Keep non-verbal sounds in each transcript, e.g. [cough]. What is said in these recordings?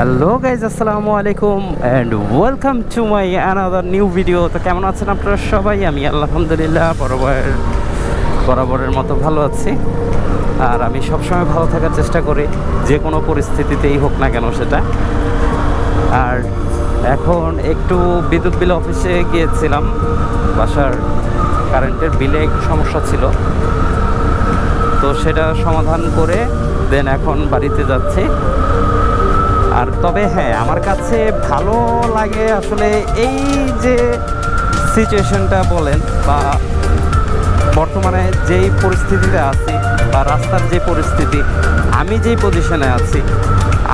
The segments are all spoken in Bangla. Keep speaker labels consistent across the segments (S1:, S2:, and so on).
S1: হ্যালো গাইজ, আসসালামু আলাইকুম and welcome to my another new video তো কেমন আছেন আপনারা সবাই? আমি আলহামদুলিল্লাহ বরাবর বরাবরের মতো ভালো আছি। আর আমি সবসময় ভালো থাকার চেষ্টা করি, যে কোনো পরিস্থিতিতেই হোক না কেন সেটা। আর এখন একটু বিদ্যুৎ বিল অফিসে গিয়েছিলাম, বাসার কারেন্টের বিলে একটু সমস্যা ছিল। তো সেটা সমাধান করে দেন এখন বাড়িতে যাচ্ছি। আর তবে হ্যাঁ আমার কাছে ভালো লাগে আসলে এই যে সিচুয়েশনটা বলেন বা বর্তমানে যেই পরিস্থিতিতে আছি বা রাস্তার যে পরিস্থিতি, আমি যেই পজিশনে আছি,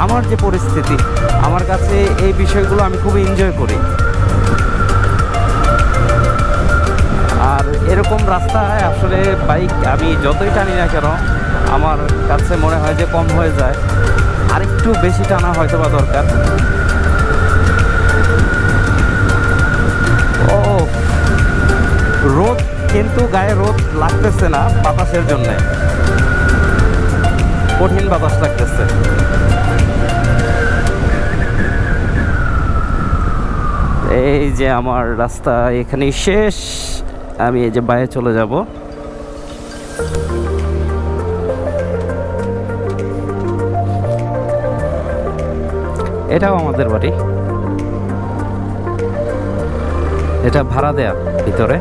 S1: আমার যে পরিস্থিতি, আমার কাছে এই বিষয়গুলো আমি খুব এনজয় করি। আর এরকম রাস্তায় আসলে বাইক আমি যতই টানি না কেন, আমার কাছে মনে হয় যে কম হয়ে যায়। আরেকটু বেশি টানা হয়তো বা দরকার। ও রোদ কিন্তু গায়ে রোদ লাগতেছে না বাতাসের জন্য। কঠিন বাতাস লাগতেছে। এই যে আমার রাস্তা এখানেই শেষ। আমি এই যে বাইরে চলে যাব। এটাও আমাদের বাড়ি। এটা ভাড়া দেয়া ভিতরে।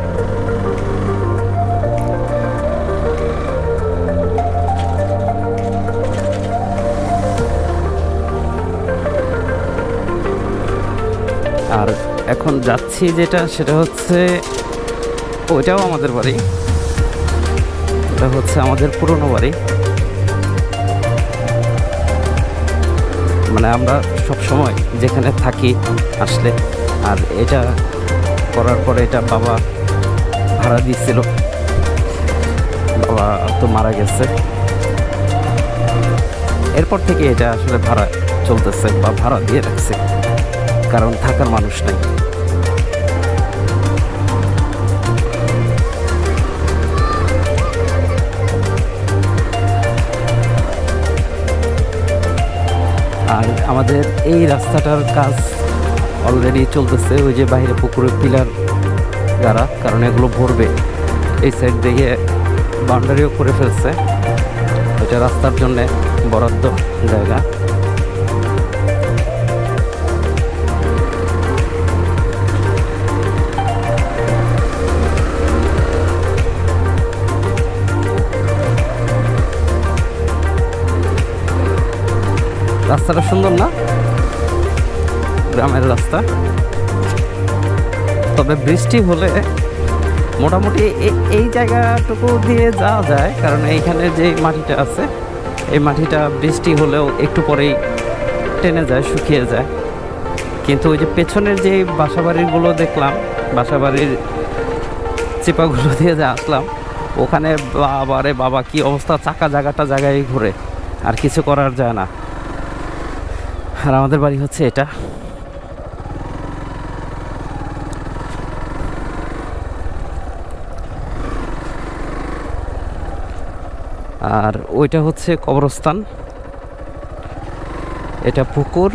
S1: আর এখন যাচ্ছি যেটা, সেটা হচ্ছে ওইটাও আমাদের বাড়ি। এটা হচ্ছে আমাদের পুরনো বাড়ি। মানে আমরা সব সময় যেখানে থাকি, আসলে। আর এটা করার পরে এটা বাবা ভাড়া দিয়েছিল। বাবা তো মারা গেছে। এরপর থেকে এটা আসলে ভাড়া চলতেছে বা ভাড়া দিয়ে রাখছে। কারণ থাকার মানুষ নাই। আমাদের এই রাস্তাটার কাজ অলরেডি চলতেছে, ওই যে বাইরে পুকুরে পিলার দ্বারা, কারণ এগুলো ভরবে। এই সাইড দিয়ে বাউন্ডারিও করে ফেলছে। এটা রাস্তার জন্যে বরাদ্দ জায়গা। রাস্তাটা সুন্দর না? গ্রামের রাস্তা। তবে বৃষ্টি হলে মোটামুটি এই জায়গাটুকু দিয়ে যাওয়া যায়, কারণ এইখানে যে মাটিটা আছে, এই মাটিটা বৃষ্টি হলেও একটু পরেই টেনে যায়, শুকিয়ে যায়। কিন্তু ওই যে পেছনের যে বাসাবাড়িগুলো দেখলাম, বাসাবাড়ির চিপাগুলো [laughs] দিয়ে যে আসলাম, ওখানে বাবারে বাবা, কি অবস্থা, চাকা জায়গাটা জায়গায় ঘুরে। আর কিছু করার যায় না। আর আমাদের বাড়ি হচ্ছে এটা। আর ওইটা হচ্ছে কবরস্থান। এটা পুকুর।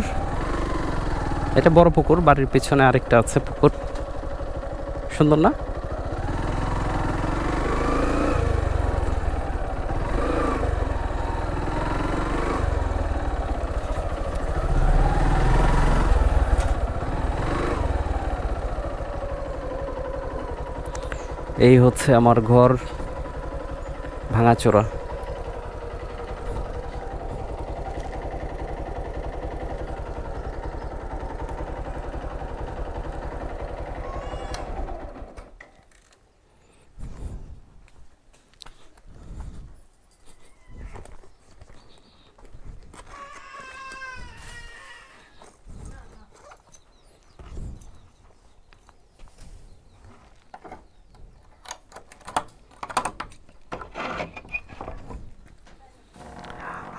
S1: এটা বড় পুকুর, বাড়ির পিছনে আরেকটা আছে পুকুর। সুন্দর না? এই হচ্ছে আমার ঘর ভাঙাচোরা।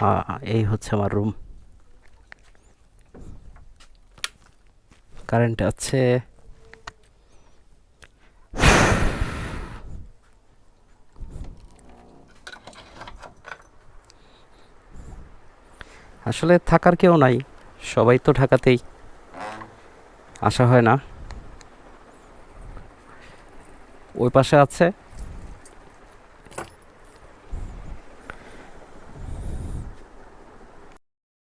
S1: হ্যাঁ এই হচ্ছে আমার রুম কারেন্ট আছে। আসলে থাকার কেউ নাই, সবাই তো ঢাকাতেই। আসা হয় না। ওই পাশে আছে।